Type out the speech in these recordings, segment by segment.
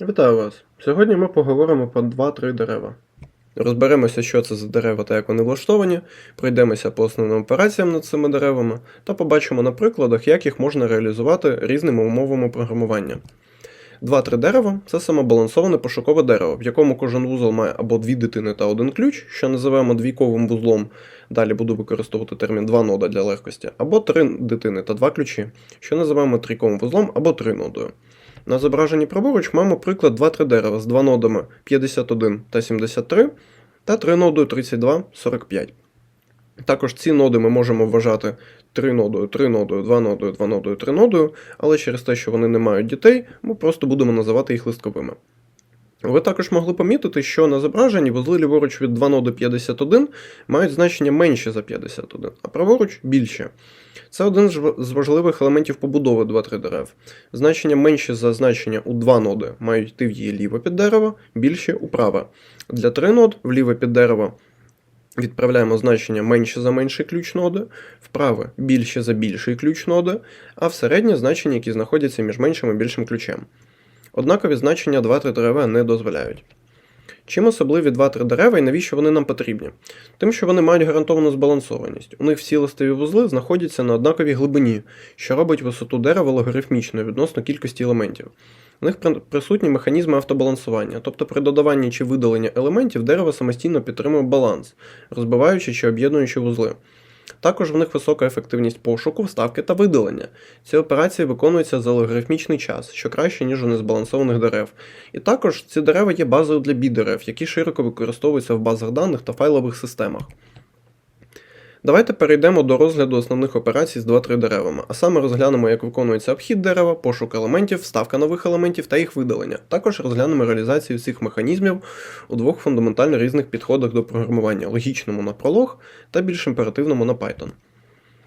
Вітаю вас! Сьогодні ми поговоримо про 2-3 дерева. Розберемося, що це за дерева та як вони влаштовані, пройдемося по основним операціям над цими деревами та побачимо на прикладах, як їх можна реалізувати різними умовами програмування. 2-3 дерева це самобалансоване пошукове дерево, в якому кожен вузол має або дві дитини та один ключ, що називаємо двійковим вузлом. Далі буду використовувати термін 2 нода для легкості, або 3 дитини та 2 ключі, що називаємо трійковим вузлом або 3 нодою. На зображенні праворуч маємо приклад 2-3 дерева з 2 нодами 51 та 73 та 3 нодою 32, 45. Також ці ноди ми можемо вважати 3 нодою, 3 нодою, 2 нодою, 2 нодою, 3 нодою, але через те, що вони не мають дітей, ми просто будемо називати їх листковими. Ви також могли помітити, що на зображенні вузли ліворуч від 2 ноди 51 мають значення менше за 51, а праворуч більше. Це один з важливих елементів побудови 2-3 дерев. Значення менше за значення у 2 ноди мають йти в її ліве під дерево, більше у праве. Для 3 нод в ліве під дерево відправляємо значення менше за менший ключ ноди, вправе більше за більший ключ ноди, а в середнє значення, які знаходяться між меншим і більшим ключем. Однакові значення 2-3 дерева не дозволяють. Чим особливі 2-3 дерева і навіщо вони нам потрібні? Тим, що вони мають гарантовану збалансованість. У них всі листові вузли знаходяться на однаковій глибині, що робить висоту дерева логарифмічною відносно кількості елементів. У них присутні механізми автобалансування, тобто при додаванні чи видаленні елементів дерево самостійно підтримує баланс, розбиваючи чи об'єднуючи вузли. Також в них висока ефективність пошуку, вставки та видалення. Ці операції виконуються за логарифмічний час, що краще, ніж у незбалансованих дерев. І також ці дерева є базою для бідерев, які широко використовуються в базах даних та файлових системах. Давайте перейдемо до розгляду основних операцій з 2-3 деревами, а саме розглянемо, як виконується обхід дерева, пошук елементів, вставка нових елементів та їх видалення. Також розглянемо реалізацію цих механізмів у двох фундаментально різних підходах до програмування логічному на Prolog та більш імперативному на Python.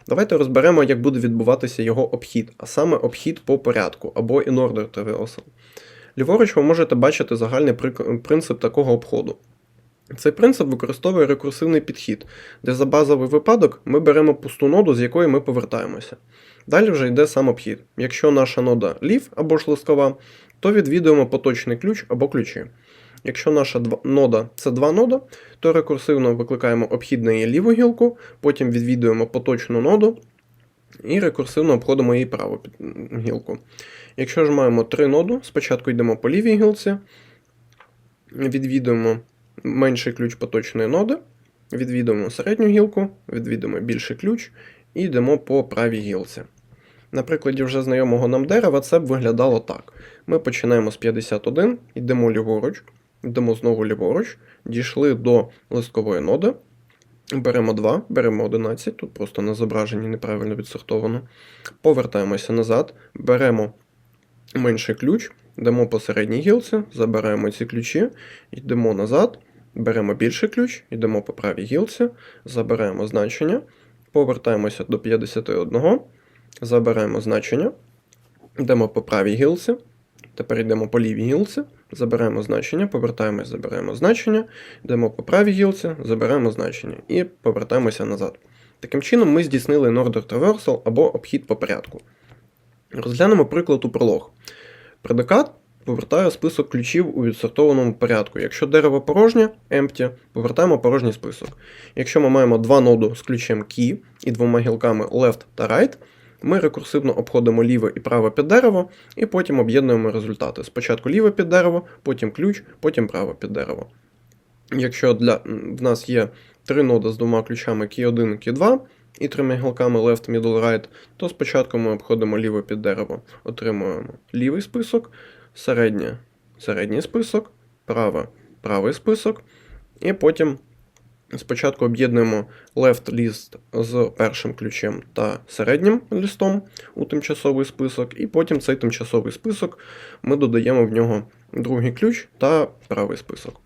Давайте розберемо, як буде відбуватися його обхід, а саме обхід по порядку або in order traversal. Ліворуч ви можете бачити загальний принцип такого обходу. Цей принцип використовує рекурсивний підхід, де за базовий випадок ми беремо пусту ноду, з якої ми повертаємося. Далі вже йде сам обхід. Якщо наша нода лів або ж листкова, то відвідуємо поточний ключ або ключі. Якщо наша нода це два нода, то рекурсивно викликаємо обхід на її ліву гілку, потім відвідуємо поточну ноду і рекурсивно обходимо її праву гілку. Якщо ж маємо три ноду, спочатку йдемо по лівій гілці, відвідуємо менший ключ поточної ноди, відвідуємо середню гілку, відвідуємо більший ключ і йдемо по правій гілці. На прикладі вже знайомого нам дерева це б виглядало так. Ми починаємо з 51, йдемо ліворуч, йдемо знову ліворуч, дійшли до листкової ноди, беремо 2, беремо 11, тут просто на зображенні неправильно відсортовано. Повертаємося назад, беремо менший ключ, йдемо по середній гілці, забираємо ці ключі, йдемо назад, беремо більший ключ, йдемо по правій гілці, забираємо значення, повертаємося до 51, забираємо значення, йдемо по правій гілці, тепер йдемо по лівій гілці, забираємо значення, повертаємось, забираємо значення, йдемо по правій гілці, забираємо значення і повертаємося назад. Таким чином ми здійснили in-order traversal або обхід по порядку. Розглянемо приклад у пролог. Предикат повертає список ключів у відсортованому порядку. Якщо дерево порожнє, empty, повертаємо порожній список. Якщо ми маємо два ноду з ключем key і двома гілками left та right, ми рекурсивно обходимо ліве і праве під дерево, і потім об'єднуємо результати. Спочатку ліве під дерево, потім ключ, потім праве під дерево. Якщо для, в нас є три ноди з двома ключами key 1 key 2 і трьома гілками left, middle, right, то спочатку ми обходимо ліве під дерево, отримуємо лівий список, середнє середній список, праве правий список, і потім спочатку об'єднуємо left list з першим ключем та середнім листом у тимчасовий список, і потім цей тимчасовий список ми додаємо в нього другий ключ та правий список.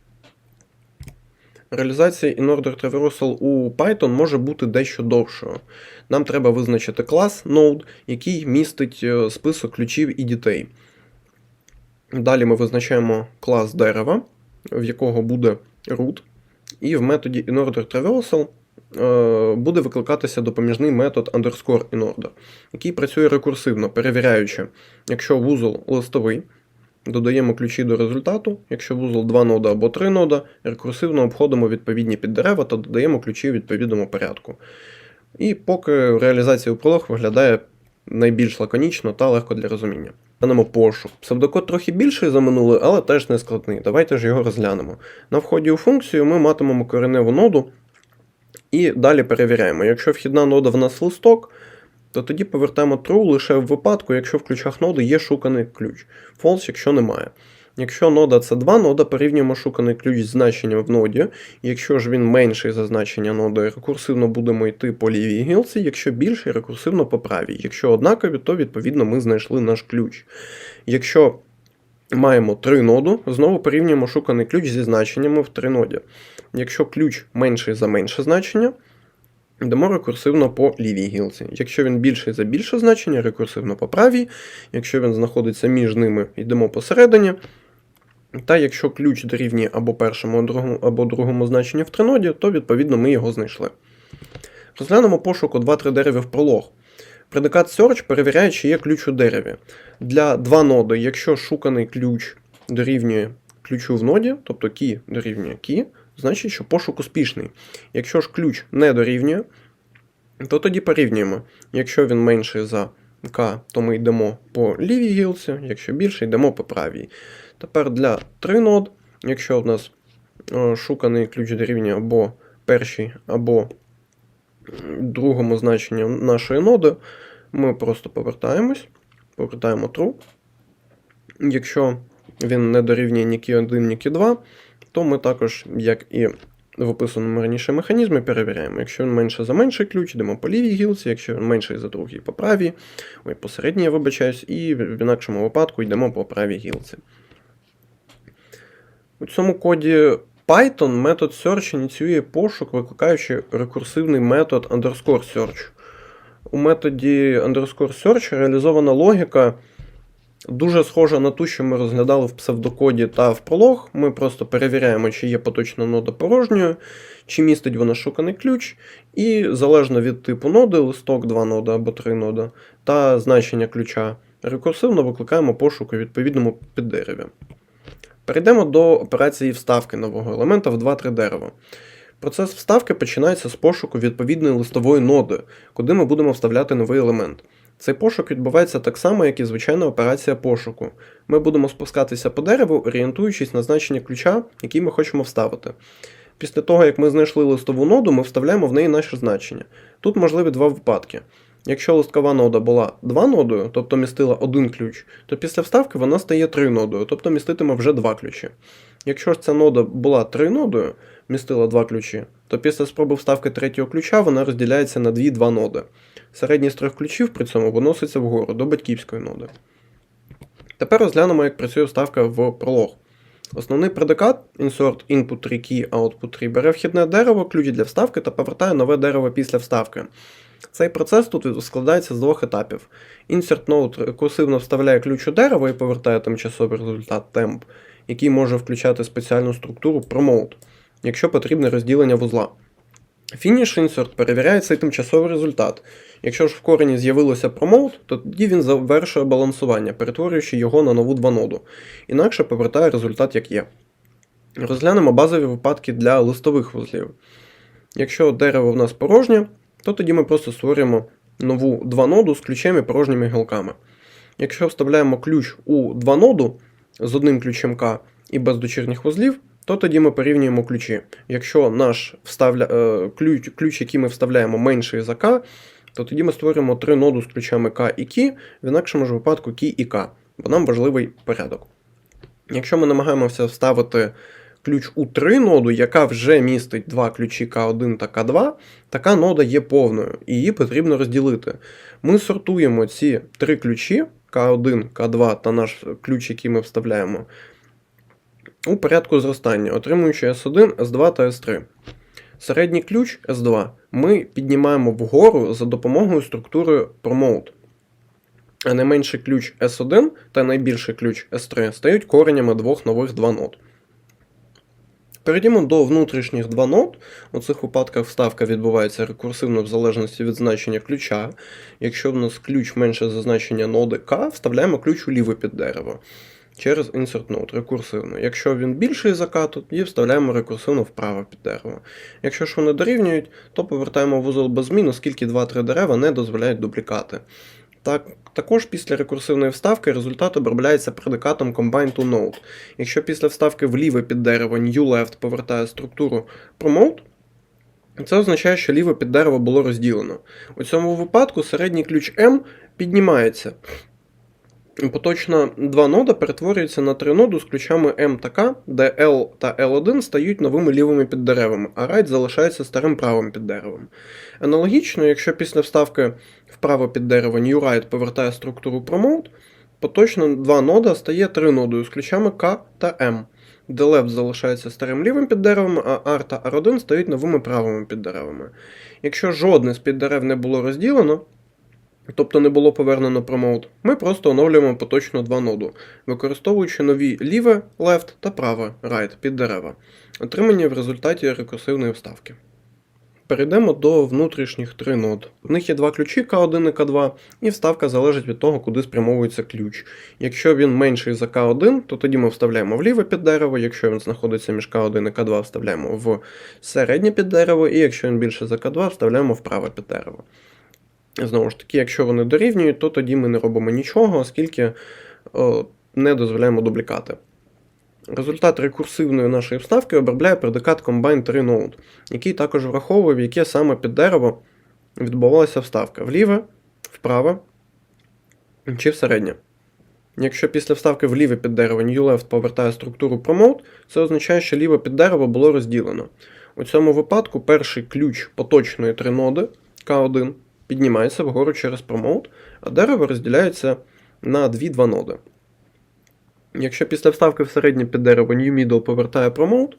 Реалізація in-order traversal у Python може бути дещо довшою. Нам треба визначити клас node, який містить е, список ключів і дітей. Далі ми визначаємо клас дерева, в якого буде root, і в методі in-order traversal е, буде викликатися допоміжний метод underscore in-order, який працює рекурсивно, перевіряючи, якщо вузол листовий, додаємо ключі до результату, якщо вузол 2 нода або 3 нода, рекурсивно обходимо відповідні піддерева та додаємо ключі у відповідному порядку. І поки реалізація у пролог виглядає найбільш лаконічно та легко для розуміння. Глянемо пошук. Псевдокод трохи більший за минулий, але теж не складний. Давайте ж його розглянемо. На вході у функцію ми матимемо кореневу ноду і далі перевіряємо. Якщо вхідна нода в нас листок, то тоді повертаємо true лише в випадку, якщо в ключах ноди є шуканий ключ. False, якщо немає. Якщо нода це 2 нода, порівнюємо шуканий ключ з значенням в ноді. Якщо ж він менший за значення ноди, рекурсивно будемо йти по лівій гілці, якщо більший, рекурсивно по правій. Якщо однакові, то відповідно ми знайшли наш ключ. Якщо маємо 3 ноду, знову порівнюємо шуканий ключ зі значеннями в 3 ноді. Якщо ключ менший за менше значення, Йдемо рекурсивно по лівій гілці. Якщо він більший за більше значення, рекурсивно по правій. Якщо він знаходиться між ними, йдемо посередині. Та якщо ключ дорівнює або першому, або другому, значенню в триноді, то відповідно ми його знайшли. Розглянемо пошуку 2-3 дереві в пролог. Предикат search перевіряє, чи є ключ у дереві. Для 2 ноди, якщо шуканий ключ дорівнює ключу в ноді, тобто key дорівнює key, значить, що пошук успішний. Якщо ж ключ не дорівнює, то тоді порівнюємо. Якщо він менший за К, то ми йдемо по лівій гілці, якщо більше, йдемо по правій. Тепер для 3 нод, якщо в нас е, шуканий ключ дорівнює або першій, або другому значенню нашої ноди, ми просто повертаємось, повертаємо true. Якщо він не дорівнює ні кі 1, ні кі 2, то ми також, як і в описаному раніше механізмі, перевіряємо. Якщо він менше за менший ключ, йдемо по лівій гілці, якщо він менший за другий по правій, ой, по середній я вибачаюсь, і в інакшому випадку йдемо по правій гілці. У цьому коді Python метод search ініціює пошук, викликаючи рекурсивний метод underscore search. У методі underscore search реалізована логіка. Дуже схожа на ту, що ми розглядали в псевдокоді та в пролог. Ми просто перевіряємо, чи є поточна нода порожньою, чи містить вона шуканий ключ, і залежно від типу ноди, листок 2 нода або 3 нода, та значення ключа, рекурсивно викликаємо пошук у відповідному піддереві. Перейдемо до операції вставки нового елемента в 2-3 дерева. Процес вставки починається з пошуку відповідної листової ноди, куди ми будемо вставляти новий елемент. Цей пошук відбувається так само, як і звичайна операція пошуку. Ми будемо спускатися по дереву, орієнтуючись на значення ключа, який ми хочемо вставити. Після того, як ми знайшли листову ноду, ми вставляємо в неї наше значення. Тут можливі два випадки. Якщо листкова нода була 2 нодою, тобто містила один ключ, то після вставки вона стає 3 нодою, тобто міститиме вже 2 ключі. Якщо ж ця нода була 3 нодою, містила 2 ключі, то після спроби вставки третього ключа вона розділяється на 2-2 ноди. Середній з трьох ключів при цьому виноситься вгору до батьківської ноди. Тепер розглянемо, як працює вставка в пролог. Основний предикат insert input 3 key, output 3 бере вхідне дерево, ключ для вставки та повертає нове дерево після вставки. Цей процес тут складається з двох етапів. Insert node рекурсивно вставляє ключ у дерево і повертає тимчасовий результат temp, який може включати спеціальну структуру promote, якщо потрібне розділення вузла. Finish insert перевіряє цей тимчасовий результат. Якщо ж в корені з'явилося promote, то тоді він завершує балансування, перетворюючи його на нову 2 ноду, інакше повертає результат як є. Розглянемо базові випадки для листових вузлів. Якщо дерево в нас порожнє, то тоді ми просто створюємо нову 2 ноду з ключем і порожніми гілками. Якщо вставляємо ключ у 2 ноду з одним ключем К і без дочірніх вузлів, то тоді ми порівнюємо ключі. Якщо наш вставля... е, ключ, ключ, який ми вставляємо, менший за К, то тоді ми створюємо три ноду з ключами К і Кі, в інакшому ж випадку Кі і К, бо нам важливий порядок. Якщо ми намагаємося вставити ключ у 3 ноду, яка вже містить два ключі К1 та К2, така нода є повною, і її потрібно розділити. Ми сортуємо ці три ключі К1, К2 та наш ключ, який ми вставляємо, у порядку зростання, отримуючи S1, S2 та S3. Середній ключ S2 ми піднімаємо вгору за допомогою структури Promote. А найменший ключ S1 та найбільший ключ S3 стають коренями двох нових 2 нод. Перейдімо до внутрішніх 2 нод. У цих випадках вставка відбувається рекурсивно в залежності від значення ключа. Якщо в нас ключ менше за значення ноди К, вставляємо ключ у ліве під дерево. Через insert node рекурсивно. Якщо він більший за k, тоді вставляємо рекурсивно вправо під дерево. Якщо ж вони дорівнюють, то повертаємо вузол без змін, оскільки 2-3 дерева не дозволяють дублікати. Так, також після рекурсивної вставки результат обробляється предикатом combine to node. Якщо після вставки вліве під дерево new left повертає структуру promote, це означає, що ліве під дерево було розділено. У цьому випадку середній ключ M піднімається. Поточна 2 нода перетворюється на 3 ноду з ключами M та K, де L та L1 стають новими лівими піддеревами, а right залишається старим правим піддеревом. Аналогічно, якщо після вставки вправо під дерево new right повертає структуру promote, поточна 2 нода стає 3 нодою з ключами K та M, де left залишається старим лівим піддеревом, а R та R1 стають новими правими піддеревами. Якщо жодне з піддерев не було розділено, тобто не було повернено промоут, ми просто оновлюємо поточно два ноду, використовуючи нові ліве left та праве right під дерева, отримані в результаті рекурсивної вставки. Перейдемо до внутрішніх три нод. В них є два ключі К1 і К2, і вставка залежить від того, куди спрямовується ключ. Якщо він менший за К1, то тоді ми вставляємо в ліве під дерево, якщо він знаходиться між К1 і К2, вставляємо в середнє під дерево, і якщо він більше за К2, вставляємо в праве під дерево. Знову ж таки, якщо вони дорівнюють, то тоді ми не робимо нічого, оскільки о, не дозволяємо дублікати. Результат рекурсивної нашої вставки обробляє предикат Combine 3 Node, який також враховує, в яке саме під дерево відбувалася вставка вліве, вправе чи в середнє. Якщо після вставки в ліве під дерево New Left повертає структуру Promote, це означає, що ліве під дерево було розділено. У цьому випадку перший ключ поточної триноди К1 піднімається вгору через Promote, а дерево розділяється на дві два ноди. Якщо після вставки в середнє під дерево New Middle повертає Promote,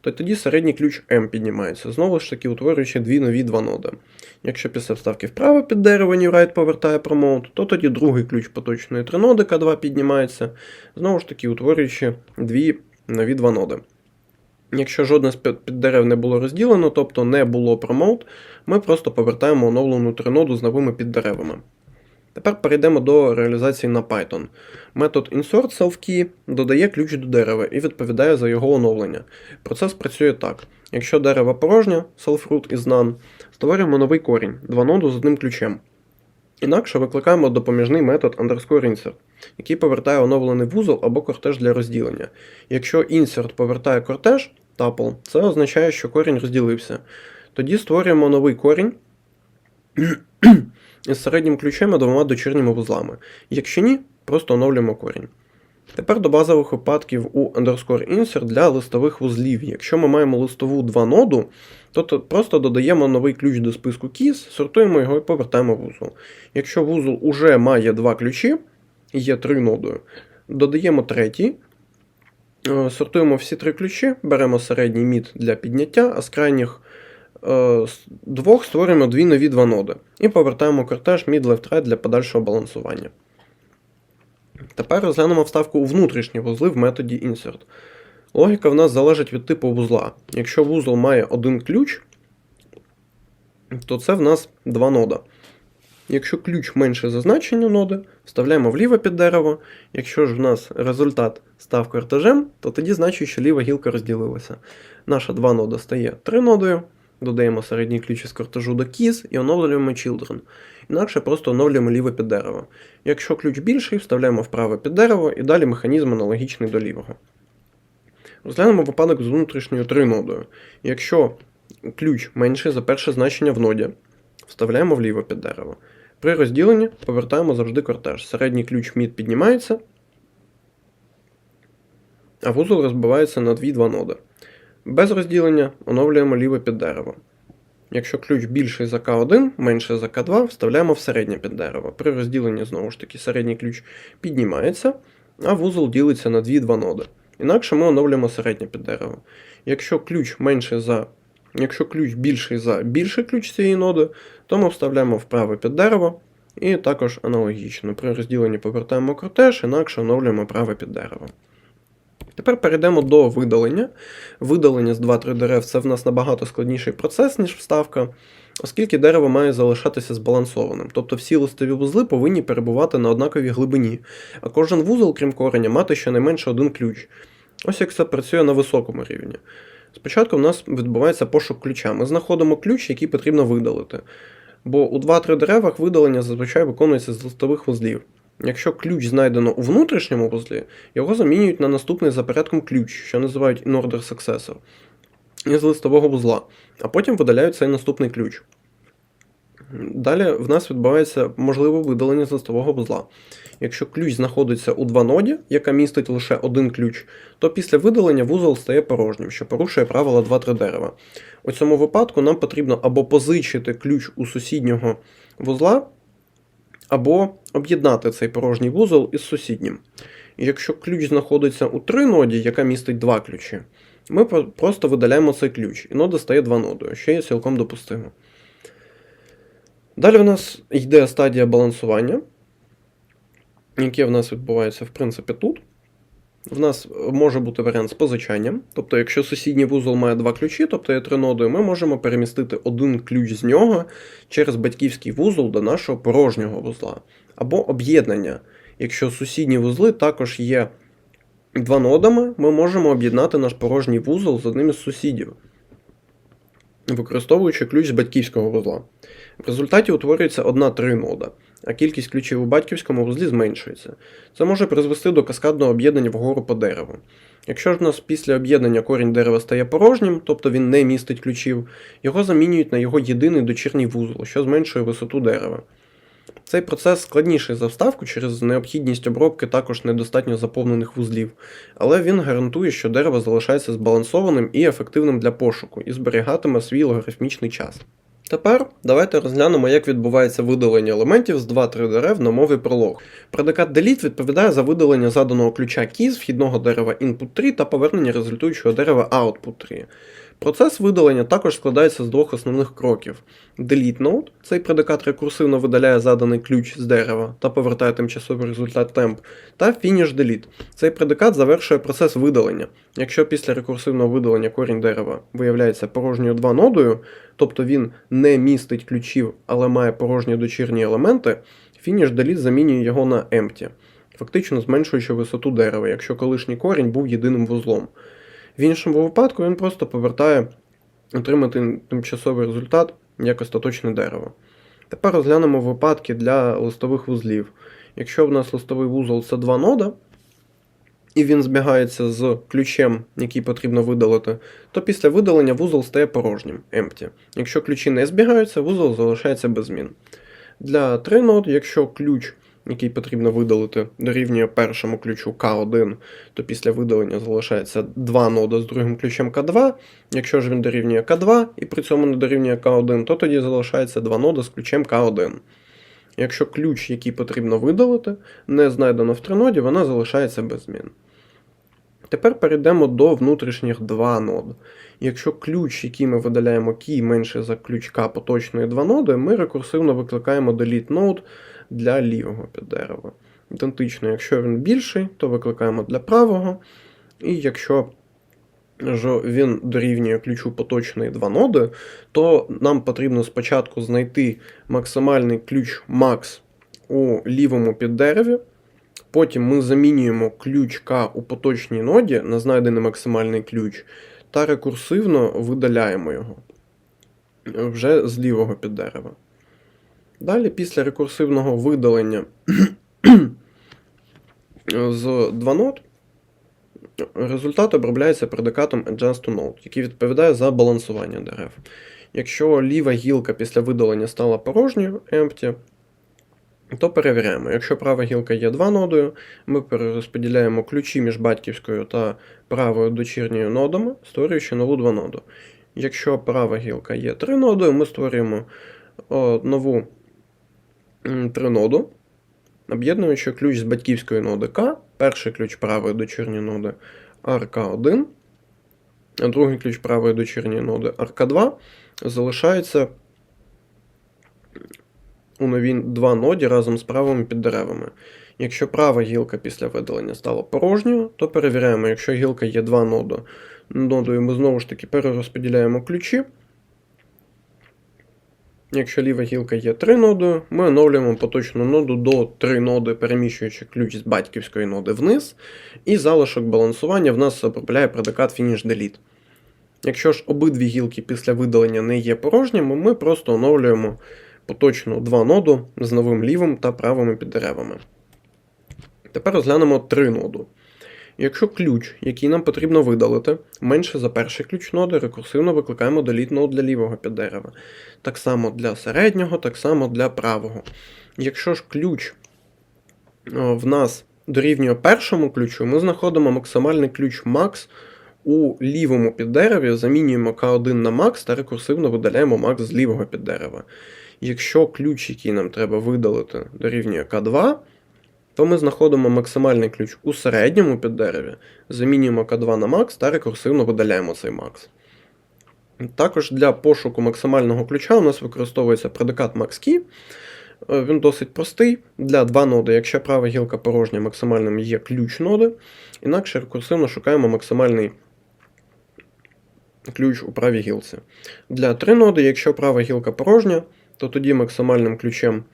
то тоді середній ключ M піднімається, знову ж таки утворюючи дві нові два ноди. Якщо після вставки вправо під дерево New Right повертає Promote, то тоді другий ключ поточної триноди К2 піднімається, знову ж таки утворюючи дві нові два ноди. Якщо жодне з піддерев не було розділено, тобто не було Promote, ми просто повертаємо оновлену триноду з новими піддеревами. Тепер перейдемо до реалізації на Python. Метод insert self-key додає ключ до дерева і відповідає за його оновлення. Процес працює так: якщо дерево порожнє, self-root is none, створюємо новий корінь, два ноду з одним ключем. Інакше викликаємо допоміжний метод underscore insert, який повертає оновлений вузол або кортеж для розділення. Якщо insert повертає кортеж, tuple, це означає, що корінь розділився. Тоді створюємо новий корінь із середнім ключем і двома дочірніми вузлами. Якщо ні, просто оновлюємо корінь. Тепер до базових випадків у underscore insert для листових вузлів. Якщо ми маємо листову 2 ноду, то просто додаємо новий ключ до списку keys, сортуємо його і повертаємо вузол. Якщо вузол уже має два ключі, і є три нодою, додаємо третій, е, сортуємо всі три ключі, беремо середній мід для підняття, а з крайніх е, двох створюємо дві нові два ноди. І повертаємо кортеж mid left right для подальшого балансування. Тепер розглянемо вставку у внутрішні вузли в методі insert. Логіка в нас залежить від типу вузла. Якщо вузол має один ключ, то це в нас два нода. Якщо ключ менше за значення ноди, вставляємо вліве під дерево. Якщо ж в нас результат став кортежем, то тоді значить, що ліва гілка розділилася. Наша 2 нода стає 3 нодою, додаємо середній ключ із кортежу до keys і оновлюємо children. Інакше просто оновлюємо ліве під дерево. Якщо ключ більший, вставляємо вправе під дерево і далі механізм аналогічний до лівого. Розглянемо випадок з внутрішньою 3 нодою. Якщо ключ менший за перше значення в ноді, вставляємо вліво під дерево. При розділенні повертаємо завжди кортеж. Середній ключ мід піднімається, а вузол розбивається на 2-2 ноди. Без розділення оновлюємо ліве під дерево. Якщо ключ більший за К1, менший за К2, вставляємо в середнє під дерево. При розділенні, знову ж таки, середній ключ піднімається, а вузол ділиться на 2-2 ноди. Інакше ми оновлюємо середнє під дерево. Якщо ключ менший за Якщо ключ більший за більший ключ цієї ноди, то ми вставляємо вправе під дерево. І також аналогічно. При розділенні повертаємо кортеж, інакше оновлюємо праве під дерево. Тепер перейдемо до видалення. Видалення з 2-3 дерев це в нас набагато складніший процес, ніж вставка. оскільки дерево має залишатися збалансованим, тобто всі листові вузли повинні перебувати на однаковій глибині, а кожен вузол, крім кореня, мати щонайменше один ключ. Ось як це працює на високому рівні. Спочатку в нас відбувається пошук ключа. Ми знаходимо ключ, який потрібно видалити. Бо у 2-3 деревах видалення зазвичай виконується з листових вузлів. Якщо ключ знайдено у внутрішньому вузлі, його замінюють на наступний за порядком ключ, що називають in-order successor, із листового вузла, а потім видаляють цей наступний ключ. Далі в нас відбувається можливе видалення з листового вузла. Якщо ключ знаходиться у 2 ноді, яка містить лише один ключ, то після видалення вузол стає порожнім, що порушує правила 2-3 дерева. У цьому випадку нам потрібно або позичити ключ у сусіднього вузла, або об'єднати цей порожній вузол із сусіднім. Якщо ключ знаходиться у три ноді, яка містить два ключі, ми просто видаляємо цей ключ, і нода стає два нодою, що є цілком допустимо. Далі в нас йде стадія балансування, яке в нас відбувається, в принципі, тут. В нас може бути варіант з позичанням. Тобто, якщо сусідній вузол має два ключі, тобто є три ноди, ми можемо перемістити один ключ з нього через батьківський вузол до нашого порожнього вузла. Або об'єднання. Якщо сусідні вузли також є два нодами, ми можемо об'єднати наш порожній вузол з одним із сусідів, використовуючи ключ з батьківського вузла. В результаті утворюється одна три нода, а кількість ключів у батьківському вузлі зменшується. Це може призвести до каскадного об'єднання вгору по дереву. Якщо ж в нас після об'єднання корінь дерева стає порожнім, тобто він не містить ключів, його замінюють на його єдиний дочірній вузол, що зменшує висоту дерева. Цей процес складніший за вставку через необхідність обробки також недостатньо заповнених вузлів, але він гарантує, що дерево залишається збалансованим і ефективним для пошуку і зберігатиме свій логарифмічний час. Тепер давайте розглянемо, як відбувається видалення елементів з 2-3 дерев на мові пролог. Предикат delete відповідає за видалення заданого ключа key вхідного дерева input 3 та повернення результуючого дерева output 3. Процес видалення також складається з двох основних кроків. Delete node – цей предикат рекурсивно видаляє заданий ключ з дерева та повертає тимчасовий результат temp, та finish delete. Цей предикат завершує процес видалення. Якщо після рекурсивного видалення корінь дерева виявляється порожньою 2 нодою, тобто він не містить ключів, але має порожні дочірні елементи, finish delete замінює його на empty, фактично зменшуючи висоту дерева, якщо колишній корінь був єдиним вузлом. В іншому випадку він просто повертає отримати тимчасовий результат як остаточне дерево. Тепер розглянемо випадки для листових вузлів. Якщо в нас листовий вузол це два нода, і він збігається з ключем, який потрібно видалити, то після видалення вузол стає порожнім empty. Якщо ключі не збігаються, вузол залишається без змін. Для 3 нод, якщо ключ, який потрібно видалити, дорівнює першому ключу К1, то після видалення залишається 2 нода з другим ключем К2. Якщо ж він дорівнює К2 і при цьому не дорівнює К1, то тоді залишається 2 нода з ключем К1. Якщо ключ, який потрібно видалити, не знайдено в триноді, вона залишається без змін. Тепер перейдемо до внутрішніх 2 нод. Якщо ключ, який ми видаляємо key, менше за ключ К поточної 2 ноди, ми рекурсивно викликаємо delete node для лівого піддерева. Ідентично, якщо він більший, то викликаємо для правого. І якщо він дорівнює ключу поточної 2 ноди, то нам потрібно спочатку знайти максимальний ключ max у лівому піддереві. Потім ми замінюємо ключ К у поточній ноді на знайдений максимальний ключ та рекурсивно видаляємо його вже з лівого піддерева. Далі, після рекурсивного видалення з 2 нод, результат обробляється предикатом Adjust to Node, який відповідає за балансування дерев. Якщо ліва гілка після видалення стала порожньою empty, то перевіряємо. Якщо права гілка є 2 нодою, ми перерозподіляємо ключі між батьківською та правою дочірньою нодами, створюючи нову 2 ноду. Якщо права гілка є 3 нодою, ми створюємо о, нову 3 ноду, об'єднуючи ключ з батьківської ноди К, перший ключ правої дочірньої ноди RK1, а другий ключ правої дочірньої ноди RK2 залишається у новій 2 ноді разом з правими піддеревами. Якщо права гілка після видалення стала порожньою, то перевіряємо, якщо гілка є 2 ноди, нодою ми знову ж таки перерозподіляємо ключі. Якщо ліва гілка є 3 ноди, ми оновлюємо поточну ноду до 3 ноди, переміщуючи ключ з батьківської ноди вниз, і залишок балансування в нас обробляє предикат finish delete. Якщо ж обидві гілки після видалення не є порожніми, ми просто оновлюємо поточну 2 ноду з новим лівим та правими піддеревами. Тепер розглянемо 3 ноду. Якщо ключ, який нам потрібно видалити, менше за перший ключ ноди, рекурсивно викликаємо delete node для лівого піддерева. Так само для середнього, так само для правого. Якщо ж ключ в нас дорівнює першому ключу, ми знаходимо максимальний ключ max у лівому піддереві, замінюємо К1 на max та рекурсивно видаляємо max з лівого піддерева. Якщо ключ, який нам треба видалити, дорівнює К2, то ми знаходимо максимальний ключ у середньому піддереві, замінюємо К2 на max та рекурсивно видаляємо цей max. Також для пошуку максимального ключа у нас використовується предикат MaxKey. Е, Він досить простий. Для 2 ноди, якщо права гілка порожня, максимальним є ключ ноди, інакше рекурсивно шукаємо максимальний ключ у правій гілці. Для 3 ноди, якщо права гілка порожня, то тоді максимальним ключем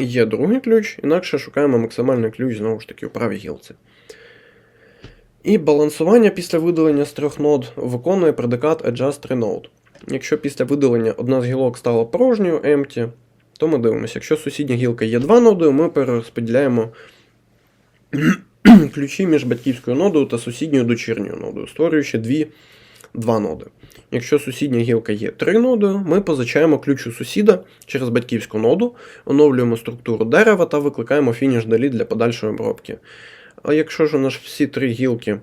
є другий ключ, інакше шукаємо максимальний ключ знову ж таки у правій гілці. І балансування після видалення з трьох нод виконує предикат Adjust Renode. Якщо після видалення одна з гілок стала порожньою empty, то ми дивимося, якщо сусідня гілка є два ноди, ми перерозподіляємо ключі між батьківською нодою та сусідньою дочірньою нодою, створюючи дві, два ноди. Якщо сусідня гілка є три ноди, ми позичаємо ключ у сусіда через батьківську ноду, оновлюємо структуру дерева та викликаємо фініш далі для подальшої обробки. А якщо ж у нас всі три гілки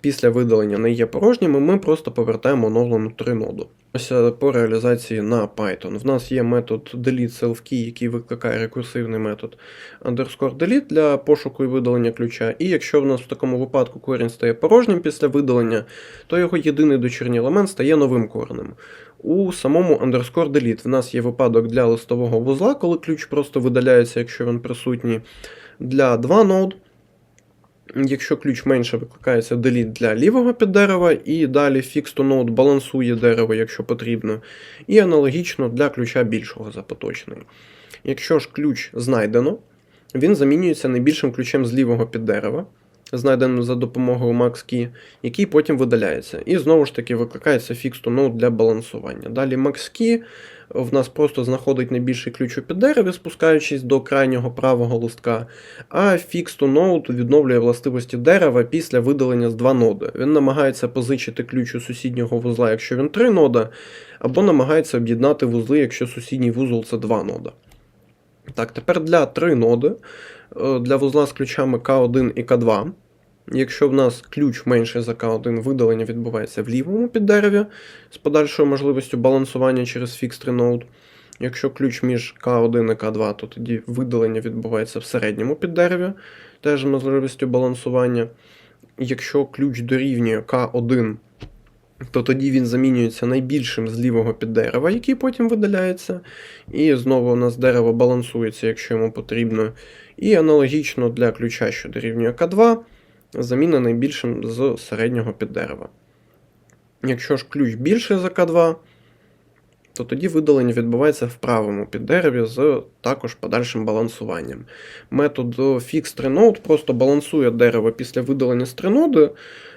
після видалення не є порожніми, ми просто повертаємо оновлену три ноду. Ось е, по реалізації на Python. В нас є метод delete self-key, який викликає рекурсивний метод underscore delete для пошуку і видалення ключа. І якщо в нас в такому випадку корінь стає порожнім після видалення, то його єдиний дочірній елемент стає новим коренем. У самому underscore delete в нас є випадок для листового вузла, коли ключ просто видаляється, якщо він присутній. Для 2 нод Якщо ключ менше викликається delete для лівого піддерева, і далі fix to node балансує дерево, якщо потрібно, і аналогічно для ключа більшого за поточний. Якщо ж ключ знайдено, він замінюється найбільшим ключем з лівого піддерева, знайденим за допомогою MaxKey, який потім видаляється. І знову ж таки викликається fix to node для балансування. Далі MaxKey в нас просто знаходить найбільший ключ у піддереві, спускаючись до крайнього правого листка, а fix to node відновлює властивості дерева після видалення з 2 ноди. Він намагається позичити ключ у сусіднього вузла, якщо він 3 нода, або намагається об'єднати вузли, якщо сусідній вузол це 2 нода. Так, тепер для 3 ноди, е, для вузла з ключами К1 і К2. Якщо в нас ключ менше за К1, видалення відбувається в лівому піддереві з подальшою можливістю балансування через Fixed Node. Якщо ключ між К1 і К2, то тоді видалення відбувається в середньому піддереві, теж можливістю балансування. Якщо ключ дорівнює К1, то тоді він замінюється найбільшим з лівого піддерева, який потім видаляється. І знову у нас дерево балансується, якщо йому потрібно. І аналогічно для ключа, що дорівнює К2 заміна найбільшим з середнього піддерева. Якщо ж ключ більше за К2, то тоді видалення відбувається в правому піддереві з також подальшим балансуванням. Метод Fix Tree просто балансує дерево після видалення з триноди,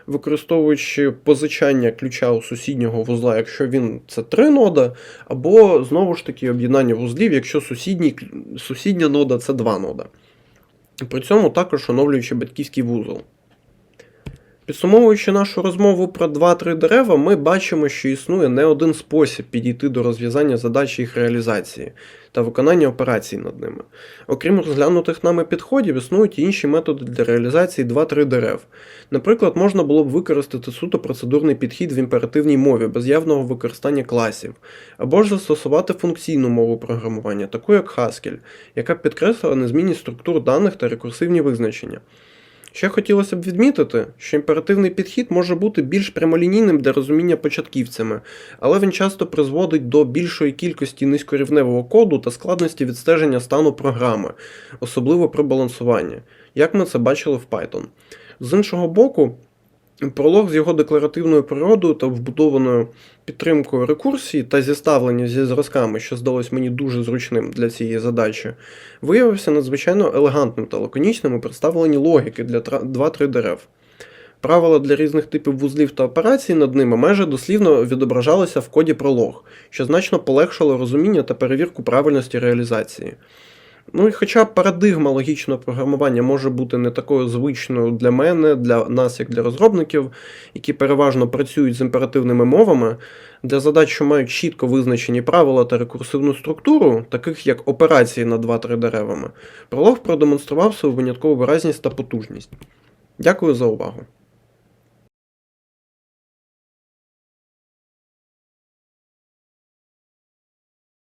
використовуючи позичання ключа у сусіднього вузла, якщо він це три нода, або знову ж таки об'єднання вузлів, якщо сусідні, сусідня нода це два нода. При цьому також оновлюючи батьківський вузол. Підсумовуючи нашу розмову про 2-3 дерева, ми бачимо, що існує не один спосіб підійти до розв'язання задач їх реалізації та виконання операцій над ними. Окрім розглянутих нами підходів, існують інші методи для реалізації 2-3 дерев. Наприклад, можна було б використати суто процедурний підхід в імперативній мові без явного використання класів, або ж застосувати функційну мову програмування, таку як Haskell, яка підкреслила незмінність структур даних та рекурсивні визначення. Ще хотілося б відмітити, що імперативний підхід може бути більш прямолінійним для розуміння початківцями, але він часто призводить до більшої кількості низькорівневого коду та складності відстеження стану програми, особливо при балансуванні, як ми це бачили в Python. З іншого боку, Пролог з його декларативною природою та вбудованою підтримкою рекурсії та зіставлення зі зразками, що здалось мені дуже зручним для цієї задачі, виявився надзвичайно елегантним та лаконічним у представленні логіки для 2-3 дерев. Правила для різних типів вузлів та операцій над ними майже дослівно відображалися в коді пролог, що значно полегшило розуміння та перевірку правильності реалізації. Ну і хоча парадигма логічного програмування може бути не такою звичною для мене, для нас, як для розробників, які переважно працюють з імперативними мовами, для задач, що мають чітко визначені правила та рекурсивну структуру, таких як операції над 2-3 деревами, пролог продемонстрував свою виняткову виразність та потужність. Дякую за увагу.